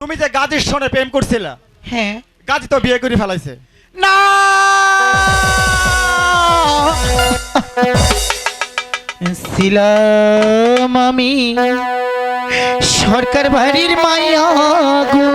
তুমি যে গাজীর সনে প্রেম করছিল হ্যাঁ। গাজী তো বিয়ে করে ফেলাইছে। না! ছিলাম আমি সরকার বাড়ির মাইয়া গো।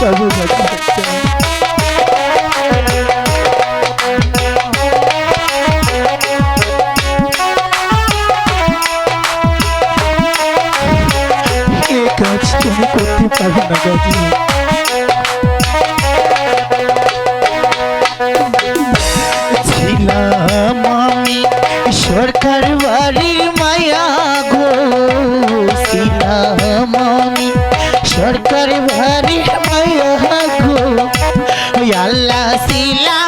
Sabe o que কাজ তুমি করতে পারবে না গাজি कर भरी भय हो अल्लाह सिला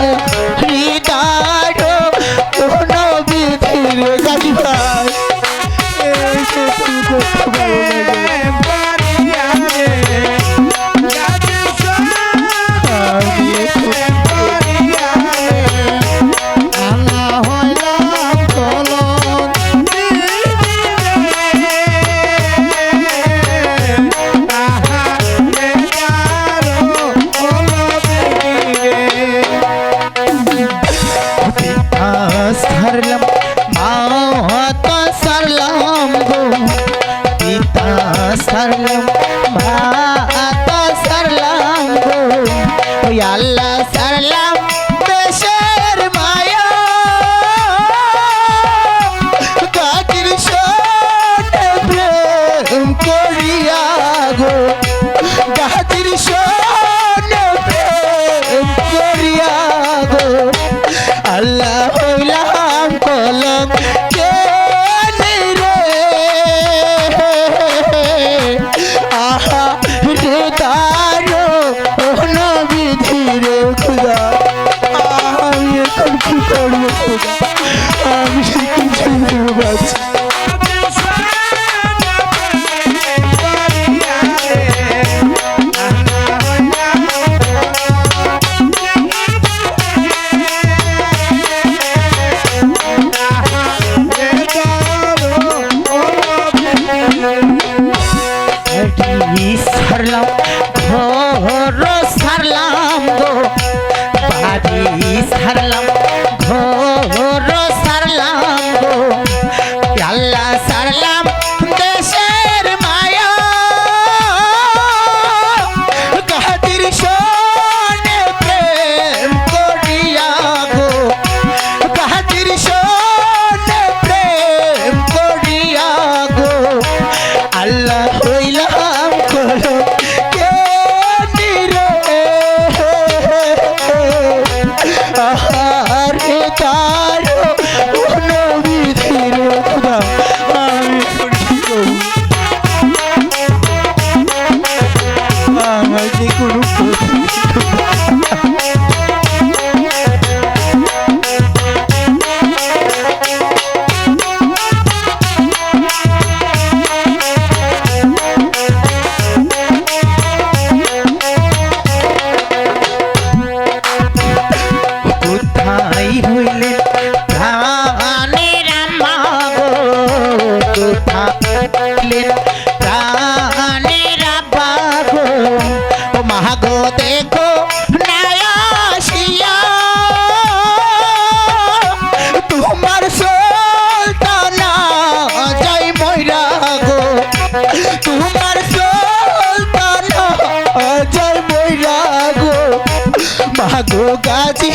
嗯 আল্লাহ কলম।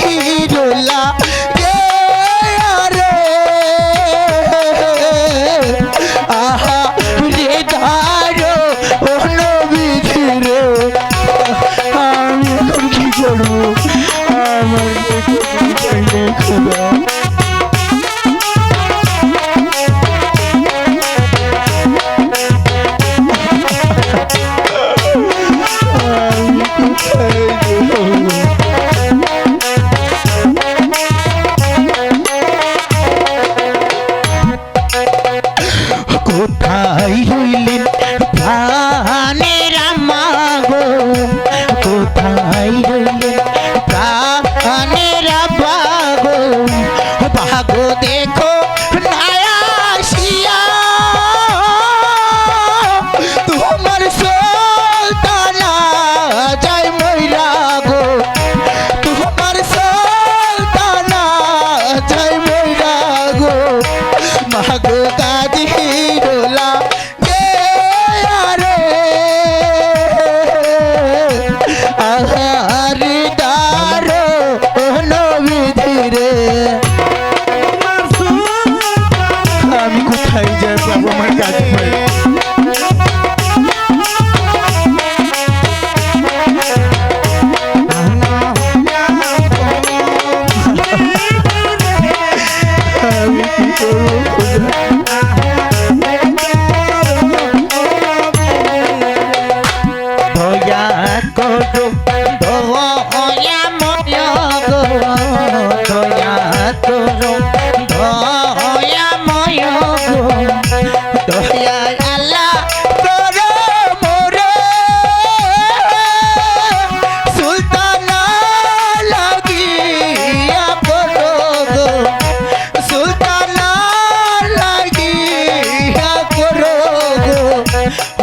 Hey! Lagoa.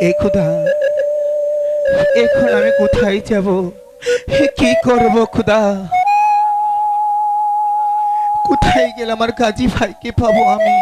হে খোদা, এখন আমি কোথায় যাব? কি করব খোদা? কোথায় গেলে আমার গাজী ভাইকে পাবো আমি?